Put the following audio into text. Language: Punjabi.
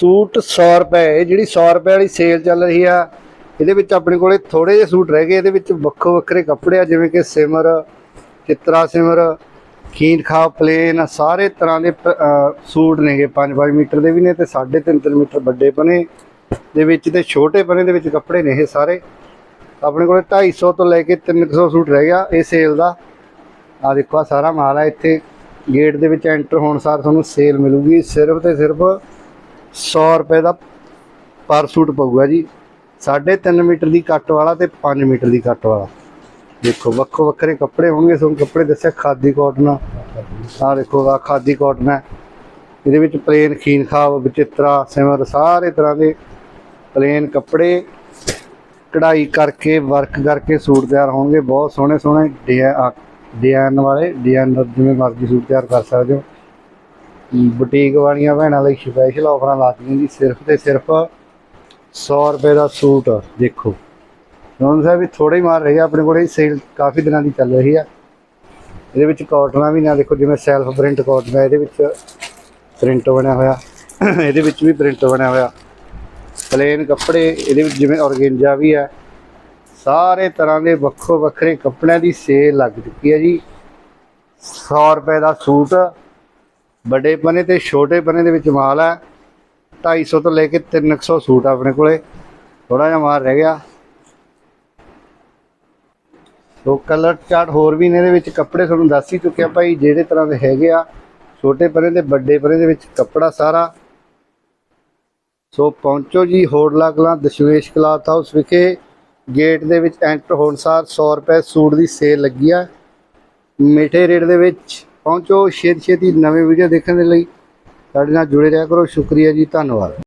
ਸੂਟ 100 ਰੁਪਏ ਜਿਹੜੀ 100 ਰੁਪਏ ਵਾਲੀ ਸੇਲ ਚੱਲ ਰਹੀ ਆ, ਇਹਦੇ ਵਿੱਚ ਆਪਣੇ ਕੋਲੇ ਥੋੜੇ ਜਿਹੇ ਸੂਟ ਰਹਿ ਗਏ, ਇਹਦੇ ਵਿੱਚ ਵੱਖੋ ਵੱਖਰੇ ਕੱਪੜੇ ਆ, ਜਿਵੇਂ ਕਿ ਸਿਮਰ, ਚਿੱਤਰਾ ਸਿਮਰ ਖੀਨ ਖਾ ਪਲੇਨ ਸਾਰੇ ਤਰ੍ਹਾਂ ਦੇ ਪ- ਸੂਟ ਨੇਗੇ 5-5 ਮੀਟਰ ਦੇ ਵੀ ਨੇ ਤੇ 3.5 ਮੀਟਰ ਵੱਡੇ ਪਨੇ ਦੇ ਵਿੱਚ ਤੇ ਛੋਟੇ ਪਨੇ ਦੇ ਵਿੱਚ ਕੱਪੜੇ ਨੇ ਇਹ ਸਾਰੇ। ਆਪਣੇ ਕੋਲੇ 250 ਤੋਂ ਲੈ ਕੇ 300 ਸੂਟ ਰਹਿ ਗਿਆ ਇਹ ਸੇਲ ਦਾ। ਆ ਦੇਖੋ ਆ ਸਾਰਾ ਮਾਲ ਹੈ ਇੱਥੇ। ਗੇਟ ਦੇ ਵਿੱਚ ਐਂਟਰ ਹੋਣ ਸਾਰ ਤੁਹਾਨੂੰ ਸੇਲ ਮਿਲੂਗੀ, ਸਿਰਫ ਤੇ ਸਿਰਫ 100 ਰੁਪਏ ਦਾ ਪਰ ਸੂਟ ਪਊਗਾ ਜੀ। 3.5 ਮੀਟਰ ਦੀ ਕੱਟ ਵਾਲਾ ਤੇ 5 ਮੀਟਰ ਦੀ ਕੱਟ ਵਾਲਾ। ਦੇਖੋ, ਵੱਖੋ ਵੱਖਰੇ ਕੱਪੜੇ ਹੋਣਗੇ, ਤੁਹਾਨੂੰ ਕੱਪੜੇ ਦੱਸਿਆ, ਖਾਦੀ ਕਾਟਨ ਆ। ਦੇਖੋ ਆ ਖਾਦੀ ਕਾਟਨ ਹੈ ਇਹਦੇ ਵਿੱਚ ਪਲੇਨ ਖੀਨ ਖਾਬ ਵਿਚਿਤਰਾ, ਸਿਮਰ, ਸਾਰੇ ਤਰ੍ਹਾਂ ਦੇ ਪਲੇਨ ਕੱਪੜੇ ਕਢਾਈ ਕਰਕੇ ਵਰਕ ਕਰਕੇ ਸੂਟ ਤਿਆਰ ਹੋਣਗੇ। ਬਹੁਤ ਸੋਹਣੇ ਸੋਹਣੇ ਡਿਜ਼ਾਈਨ ਵਾਲੇ ਡਿਜ਼ਾਈਨ ਜਿਵੇਂ ਮਰਜ਼ੀ ਸੂਟ ਤਿਆਰ ਕਰ ਸਕਦੇ ਹੋ। ਬੁਟੀਕ ਵਾਲੀਆਂ ਭੈਣਾਂ ਲਈ ਸਪੈਸ਼ਲ ਆਫਰਾਂ ਲਾਤੀਆਂ ਜੀ, ਸਿਰਫ ਤੇ ਸਿਰਫ 100 ਰੁਪਏ ਦਾ ਸੂਟ ਦੇਖੋ। ਨੌਨ ਸਾਹਿਬ ਵੀ ਥੋੜੇ ਹੀ ਮਾਰ ਰਹੀ ਆ, ਆਪਣੇ ਕੋਲੇ ਸੇਲ ਕਾਫੀ ਦਿਨਾਂ ਦੀ ਚੱਲ ਰਹੀ ਆ। ਇਹਦੇ ਵਿੱਚ ਕਾਟਨਾਂ ਵੀ ਨਾ ਦੇਖੋ, ਜਿਵੇਂ ਸੈਲਫ ਪ੍ਰਿੰਟ ਕਾਟਨ ਹੈ ਇਹਦੇ ਵਿੱਚ ਪ੍ਰਿੰਟ ਬਣਿਆ ਹੋਇਆ। ਇਹਦੇ ਵਿੱਚ ਵੀ ਪ੍ਰਿੰਟ ਬਣਿਆ ਹੋਇਆ। ਪਲੇਨ ਕੱਪੜੇ, ਇਹਦੇ ਵਿੱਚ ਜਿਵੇਂ ਔਰਗੇਂਜਾ ਵੀ ਹੈ ਸਾਰੇ ਤਰ੍ਹਾਂ ਦੇ ਵੱਖੋ ਵੱਖਰੇ ਕੱਪੜਿਆਂ ਦੀ ਸੇਲ ਲੱਗ ਚੁੱਕੀ ਹੈ ਜੀ। 100 ਰੁਪਏ ਦਾ ਸੂਟ ਵੱਡੇ ਪਨੇ ਤੇ ਛੋਟੇ ਪਨੇ ਦੇ ਵਿੱਚ ਮਾਲ ਹੈ। 250 ਤੋਂ ਲੈ ਕੇ 300 ਸੂਟ ਆਪਣੇ ਕੋਲੇ। ਥੋੜਾ ਜਿਹਾ ਮਾਲ ਰਹਿ ਗਿਆ। ਸੋ ਕਲਰ ਚਾਰਟ ਹੋਰ ਵੀ ਨੇ ਇਹਦੇ ਵਿੱਚ। ਕੱਪੜੇ ਤੁਹਾਨੂੰ ਦੱਸ ਹੀ ਚੁੱਕਿਆ ਭਾਈ, ਜਿਹੜੇ ਤਰ੍ਹਾਂ ਦੇ ਹੈਗੇ ਆ। ਛੋਟੇ ਪਰੇ ਤੇ ਵੱਡੇ ਪਰੇ ਦੇ ਵਿੱਚ ਕੱਪੜਾ ਸਾਰਾ। ਸੋ ਪਹੁੰਚੋ ਜੀ ਹੋੜਲਾ ਕਲਾਂ, ਦਸ਼ਮੇਸ਼ ਕਲਾਥ ਹਾਊਸ ਵਿਖੇ। ਗੇਟ ਦੇ ਵਿੱਚ ਐਂਟਰ ਹੋਣ ਸਾਰ 100 ਰੁਪਏ ਸੂਟ ਦੀ ਸੇਲ ਲੱਗੀ ਆ। ਮਿੱਠੇ ਰੇਟ ਦੇ ਵਿੱਚ ਪਹੁੰਚੋ। ਛੇਤੀ ਛੇਤੀ ਨਵੇਂ ਵੀਡੀਓ ਦੇਖਣ ਦੇ ਲਈ ਸਾਡੇ ਨਾਲ ਜੁੜੇ ਰਿਹਾ ਕਰੋ। ਸ਼ੁਕਰੀਆ ਜੀ। ਧੰਨਵਾਦ।